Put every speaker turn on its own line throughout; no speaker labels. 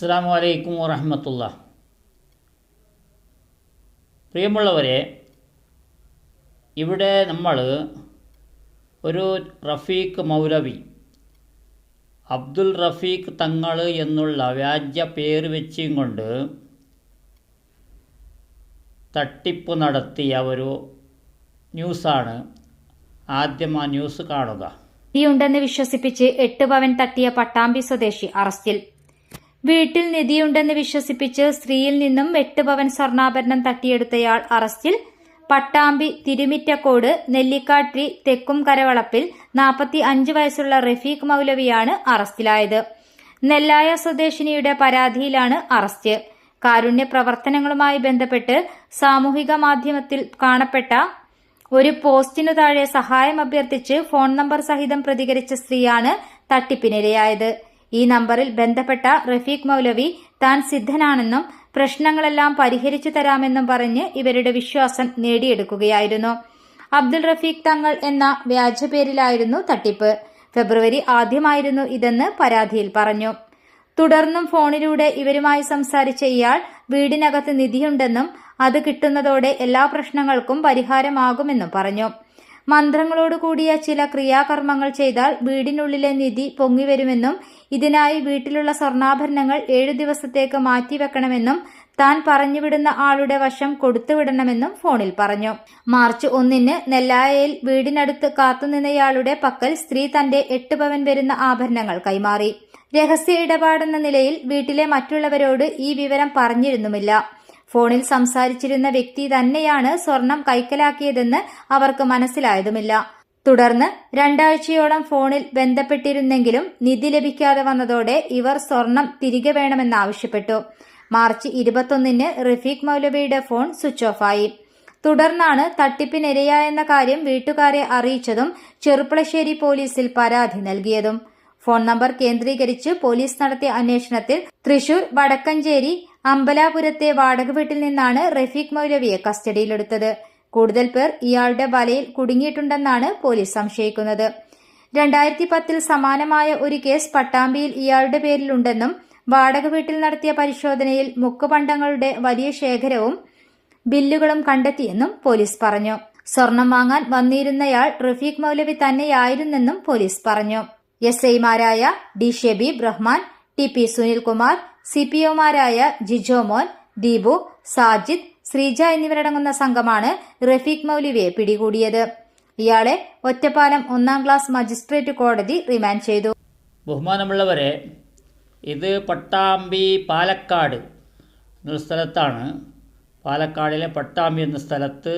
അസ്സാം വലൈക്കും വറഹമത്തുള്ള പ്രിയമുള്ളവരെ ഇവിടെ നമ്മൾ ഒരു റഫീഖ് മൗലവി അബ്ദുൽ റഫീഖ് തങ്ങൾ എന്നുള്ള വ്യാജ പേര് വെച്ചും കൊണ്ട് തട്ടിപ്പ് നടത്തിയ ഒരു ന്യൂസാണ് ആദ്യം ആ ന്യൂസ് കാണുക.
ഉണ്ടെന്ന് വിശ്വസിപ്പിച്ച് എട്ട് പവൻ തട്ടിയ പട്ടാമ്പി സ്വദേശി അറസ്റ്റിൽ. വീട്ടിൽ നിധിയുണ്ടെന്ന് വിശ്വസിപ്പിച്ച് സ്ത്രീയിൽ നിന്നും വെട്ടുപവൻ പവൻ സ്വർണാഭരണം തട്ടിയെടുത്തയാൾ അറസ്റ്റിൽ. പട്ടാമ്പി തിരുമിറ്റക്കോട് നെല്ലിക്കാട്ടി തെക്കും കരവളപ്പിൽ നാൽപ്പത്തി അഞ്ച് വയസ്സുള്ള റഫീഖ് മൗലവിയാണ് അറസ്റ്റിലായത്. നെല്ലായ സ്വദേശിനിയുടെ പരാതിയിലാണ് അറസ്റ്റ്. കാരുണ്യ പ്രവർത്തനങ്ങളുമായി ബന്ധപ്പെട്ട് സാമൂഹിക മാധ്യമത്തിൽ കാണപ്പെട്ട ഒരു പോസ്റ്റിനു താഴെ സഹായം അഭ്യർത്ഥിച്ച് ഫോൺ നമ്പർ സഹിതം പ്രതികരിച്ച സ്ത്രീയാണ് തട്ടിപ്പിനിരയായത്. ഈ നമ്പറിൽ ബന്ധപ്പെട്ട റഫീഖ് മൗലവി താൻ സിദ്ധനാണെന്നും പ്രശ്നങ്ങളെല്ലാം പരിഹരിച്ചു തരാമെന്നും പറഞ്ഞ് ഇവരുടെ വിശ്വാസം നേടിയെടുക്കുകയായിരുന്നു. അബ്ദുൾ റഫീഖ് തങ്ങൾ എന്ന വ്യാജപേരിലായിരുന്നു തട്ടിപ്പ്. ഫെബ്രുവരി ആദ്യമായിരുന്നു ഇതെന്ന് പരാതിയിൽ പറഞ്ഞു. തുടർന്നും ഫോണിലൂടെ ഇവരുമായി സംസാരിച്ച ഇയാൾ വീടിനകത്ത് നിധിയുണ്ടെന്നും അത് കിട്ടുന്നതോടെ എല്ലാ പ്രശ്നങ്ങൾക്കും പരിഹാരമാകുമെന്നും പറഞ്ഞു. മന്ത്രങ്ങളോട് കൂടിയ ചില ക്രിയാകർമ്മങ്ങൾ ചെയ്താൽ വീടിനുള്ളിലെ നിധി പൊങ്ങിവരുമെന്നും ഇതിനായി വീട്ടിലുള്ള സ്വർണാഭരണങ്ങൾ ഏഴു ദിവസത്തേക്ക് മാറ്റിവെക്കണമെന്നും താൻ പറഞ്ഞുവിടുന്ന ആളുടെ വശം കൊടുത്തുവിടണമെന്നും ഫോണിൽ പറഞ്ഞു. മാർച്ച് ഒന്നിന് നെല്ലായയിൽ വീടിനടുത്ത് കാത്തുനിന്നയാളുടെ പക്കൽ സ്ത്രീ തന്റെ എട്ട് പവൻ വരുന്ന ആഭരണങ്ങൾ കൈമാറി. രഹസ്യ ഇടപാടെന്ന നിലയിൽ വീട്ടിലെ മറ്റുള്ളവരോട് ഈ വിവരം പറഞ്ഞിരുന്നുമില്ല. ഫോണിൽ സംസാരിച്ചിരുന്ന വ്യക്തി തന്നെയാണ് സ്വർണം കൈക്കലാക്കിയതെന്ന് അവർക്ക് മനസ്സിലായതുമില്ല. തുടർന്ന് രണ്ടാഴ്ചയോളം ഫോണിൽ ബന്ധപ്പെട്ടിരുന്നെങ്കിലും നിധി ലഭിക്കാതെ വന്നതോടെ ഇവർ സ്വർണം തിരികെ വേണമെന്നാവശ്യപ്പെട്ടു. മാർച്ച് ഇരുപത്തൊന്നിന് റഫീഖ് മൗലവിയുടെ ഫോൺ സ്വിച്ച് ഓഫായി. തുടർന്നാണ് തട്ടിപ്പിനിരയായെന്ന കാര്യം വീട്ടുകാരെ അറിയിച്ചതും ചെറുപ്പളശ്ശേരി പോലീസിൽ പരാതി നൽകിയതും. ഫോൺ നമ്പർ കേന്ദ്രീകരിച്ച് പോലീസ് നടത്തിയ അന്വേഷണത്തിൽ തൃശൂർ വടക്കഞ്ചേരി അമ്പലാപുരത്തെ വാടക വീട്ടിൽ നിന്നാണ് റഫീഖ് മൗലവിയെ കസ്റ്റഡിയിലെടുത്തത്. കൂടുതൽ പേർ ഇയാളുടെ വലയിൽ കുടുങ്ങിയിട്ടുണ്ടെന്നാണ് പോലീസ് സംശയിക്കുന്നത്. രണ്ടായിരത്തി പത്തിൽ സമാനമായ ഒരു കേസ് പട്ടാമ്പിയിൽ ഇയാളുടെ പേരിലുണ്ടെന്നും വാടക വീട്ടിൽ നടത്തിയ പരിശോധനയിൽ മുക്കുപണ്ടങ്ങളുടെ വലിയ ശേഖരവും ബില്ലുകളും കണ്ടെത്തിയെന്നും പോലീസ് പറഞ്ഞു. സ്വർണം വാങ്ങാൻ വന്നിരുന്നയാൾ റഫീഖ് മൗലവി തന്നെയായിരുന്നെന്നും പോലീസ് പറഞ്ഞു. എസ് ഐമാരായ D Shebeeb Rahman T P Sunilkumar C P ഒമാരായ Jijomon Deepu Sajid Sreeja എന്നിവരടങ്ങുന്ന സംഘമാണ് റഫീഖ് മൗലവിയെ പിടികൂടിയത്. ഇയാളെ ഒറ്റപ്പാലം ഒന്നാം ക്ലാസ് മജിസ്ട്രേറ്റ് കോടതി റിമാൻഡ് ചെയ്തു.
ബഹുമാനമുള്ളവരെ ഇത് പട്ടാമ്പി പാലക്കാട് എന്നൊരു സ്ഥലത്താണ്. പാലക്കാടിലെ പട്ടാമ്പി എന്ന സ്ഥലത്ത്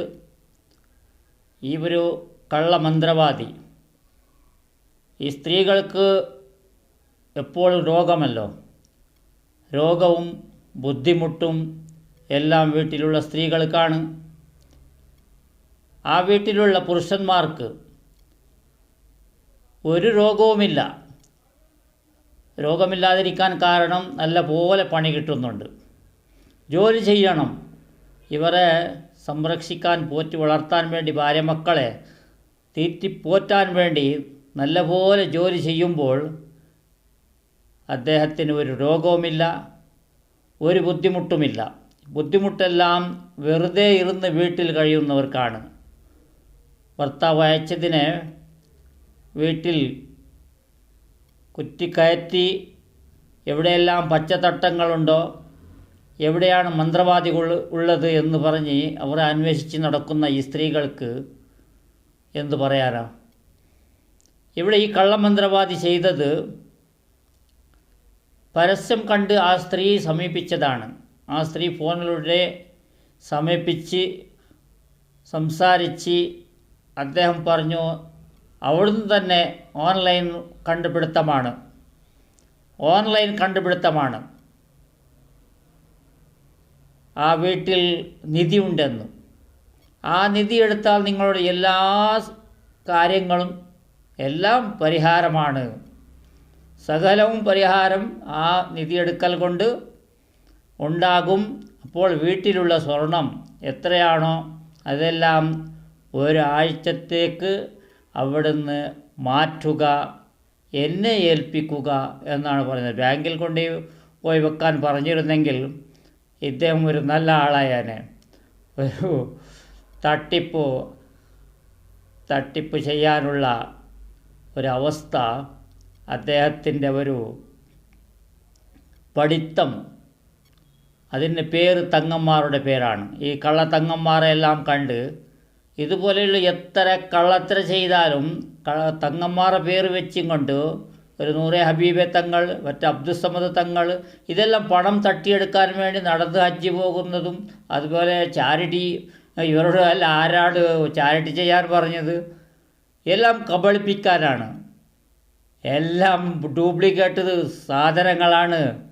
ഈ ഒരു കള്ളമന്ത്രവാദി ഈ സ്ത്രീകൾക്ക് എപ്പോഴും രോഗമല്ലോ. രോഗവും ബുദ്ധിമുട്ടും എല്ലാം വീട്ടിലുള്ള സ്ത്രീകൾക്കാണ്. ആ വീട്ടിലുള്ള പുരുഷന്മാർക്ക് ഒരു രോഗവുമില്ല. രോഗമില്ലാതിരിക്കാൻ കാരണം നല്ല പോലെ പണി കിട്ടുന്നുണ്ട്. ജോലി ചെയ്യണം. ഇവരെ സംരക്ഷിക്കാൻ പോറ്റി വളർത്താൻ വേണ്ടി ഭാര്യമക്കളെ തീറ്റിപ്പോറ്റാൻ വേണ്ടി നല്ലപോലെ ജോലി ചെയ്യുമ്പോൾ അദ്ദേഹത്തിന് ഒരു രോഗവുമില്ല ഒരു ബുദ്ധിമുട്ടുമില്ല. ബുദ്ധിമുട്ടെല്ലാം വെറുതെ ഇരുന്ന് വീട്ടിൽ കഴിയുന്നവർക്കാണ്. ഭർത്താവ് അയച്ചതിന് വീട്ടിൽ കുറ്റിക്കയറ്റി എവിടെയെല്ലാം പച്ചത്തട്ടങ്ങളുണ്ടോ എവിടെയാണ് മന്ത്രവാദികൾ ഉള്ളത് എന്ന് പറഞ്ഞ് അവരെ അന്വേഷിച്ച് നടക്കുന്ന ഈ സ്ത്രീകൾക്ക് എന്തു പറയാനാ? ഇവിടെ ഈ കള്ളമന്ത്രവാദി ചെയ്തത് പരസ്യം കണ്ട് ആ സ്ത്രീ സമീപിച്ചതാണ്. ആ സ്ത്രീ ഫോണിലൂടെ സമീപിച്ച് സംസാരിച്ച് അദ്ദേഹം പറഞ്ഞു അവിടുന്ന് തന്നെ ഓൺലൈൻ കണ്ടുപിടുത്തമാണ്. ഓൺലൈൻ കണ്ടുപിടുത്തമാണ്. ആ വീട്ടിൽ നിധി ഉണ്ടെന്ന് ആ നിധി എടുത്താൽ നിങ്ങളുടെ എല്ലാ കാര്യങ്ങളും എല്ലാം പരിഹാരമാണ്. സകലവും പരിഹാരം ആ നിധിയെടുക്കൽ കൊണ്ട് ഉണ്ടാകും. അപ്പോൾ വീട്ടിലുള്ള സ്വർണം എത്രയാണോ അതെല്ലാം ഒരാഴ്ചത്തേക്ക് അവിടുന്ന് മാറ്റുക എന്നെ ഏൽപ്പിക്കുക എന്നാണ് പറയുന്നത്. ബാങ്കിൽ കൊണ്ട് പോയി വെക്കാൻ പറഞ്ഞിരുന്നെങ്കിൽ ഇദ്ദേഹം ഒരു നല്ല ആളായാനെ. ഒരു തട്ടിപ്പ് തട്ടിപ്പ് ചെയ്യാനുള്ള ഒരവസ്ഥ അദ്ദേഹത്തിന്റെ ഒരു പഠിത്തം അതിന്റെ പേര് തങ്ങന്മാരുടെ പേരാണ്. ഈ കള്ളത്തങ്ങന്മാരെല്ലാം കണ്ട് ഇതുപോലെയുള്ള എത്ര കള്ളത്ര ചെയ്താലും തങ്ങന്മാരുടെ പേര് വെച്ചും കൊണ്ട് ഒരു നൂറെ ഹബീബെ തങ്ങൾ മറ്റ് അബ്ദുസമദ് തങ്ങൾ ഇതെല്ലാം പണം തട്ടിയെടുക്കാൻ വേണ്ടി നടന്ന് ഹജ്ജ് പോകുന്നതും അതുപോലെ ചാരിറ്റി ഇവരോട് അല്ല ആരാട് ചാരിറ്റി ചെയ്യാൻ പറഞ്ഞത്? എല്ലാം കബളിപ്പിക്കാനാണ്. എല്ലാം ഡ്യൂപ്ലിക്കേറ്റ് സാധനങ്ങളാണ്.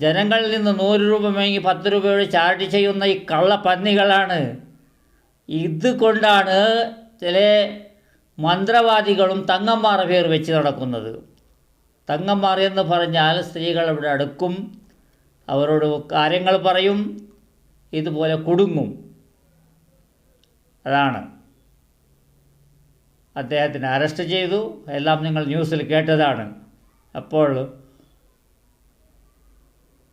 ജനങ്ങളിൽ നിന്ന് നൂറ് രൂപ വാങ്ങി പത്ത് രൂപയോട് ചാർജ് ചെയ്യുന്ന ഈ കള്ളപ്പന്നികളാണ്. ഇത് കൊണ്ടാണ് ചില മന്ത്രവാദികളും തങ്ങന്മാർ പേർ വെച്ച് നടക്കുന്നത്. തങ്ങന്മാർ എന്ന് പറഞ്ഞാൽ സ്ത്രീകൾ ഇവിടെ അടുക്കും അവരോട് കാര്യങ്ങൾ പറയും ഇതുപോലെ കുടുങ്ങും. അതാണ്. അദ്ദേഹത്തിനെ അറസ്റ്റ് ചെയ്തു. എല്ലാം നിങ്ങൾ ന്യൂസിൽ കേട്ടതാണ്. അപ്പോൾ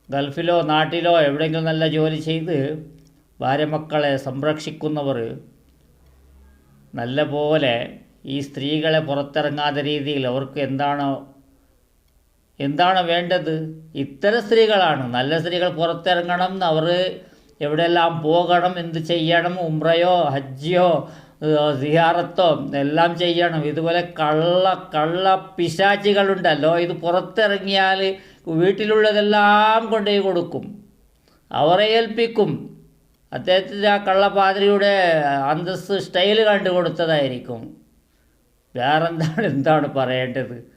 ഗൾഫിലോ നാട്ടിലോ എവിടെയെങ്കിലും നല്ല ജോലി ചെയ്ത് ഭാര്യമക്കളെ സംരക്ഷിക്കുന്നവർ നല്ല പോലെ ഈ സ്ത്രീകളെ പുറത്തിറങ്ങാത്ത രീതിയിൽ അവർക്ക് എന്താണോ എന്താണ് വേണ്ടത്? ഇത്തരം സ്ത്രീകളാണ്. നല്ല സ്ത്രീകൾ പുറത്തിറങ്ങണം അവർ എവിടെയെല്ലാം പോകണം എന്ത് ചെയ്യണം ഉംറയോ ഹജ്ജിയോ സിയാറത്തോ എല്ലാം ചെയ്യണം. ഇതുപോലെ കള്ള കള്ള പിശാചികളുണ്ടല്ലോ. ഇത് പുറത്തിറങ്ങിയാൽ വീട്ടിലുള്ളതെല്ലാം കൊണ്ടുപോയി കൊടുക്കും. അവരെ ഏൽപ്പിക്കും. അദ്ദേഹത്തിന്റെ ആ കള്ളപാതിരിയുടെ അന്തസ് സ്റ്റൈൽ കണ്ടു കൊടുത്തതായിരിക്കും. വേറെന്താണ് എന്താണ് പറയേണ്ടത്?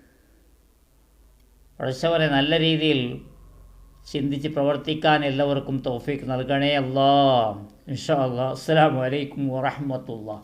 പഠിച്ചവരെ നല്ല രീതിയിൽ ചിന്തിച്ച് പ്രവർത്തിക്കാൻ എല്ലാവർക്കും തോഫിക്ക് നൽകണേ അല്ലാ ഇൻഷാ അല്ലാ അസ്സാം വലൈക്കും വറഹ്മത്തുള്ളാഹി.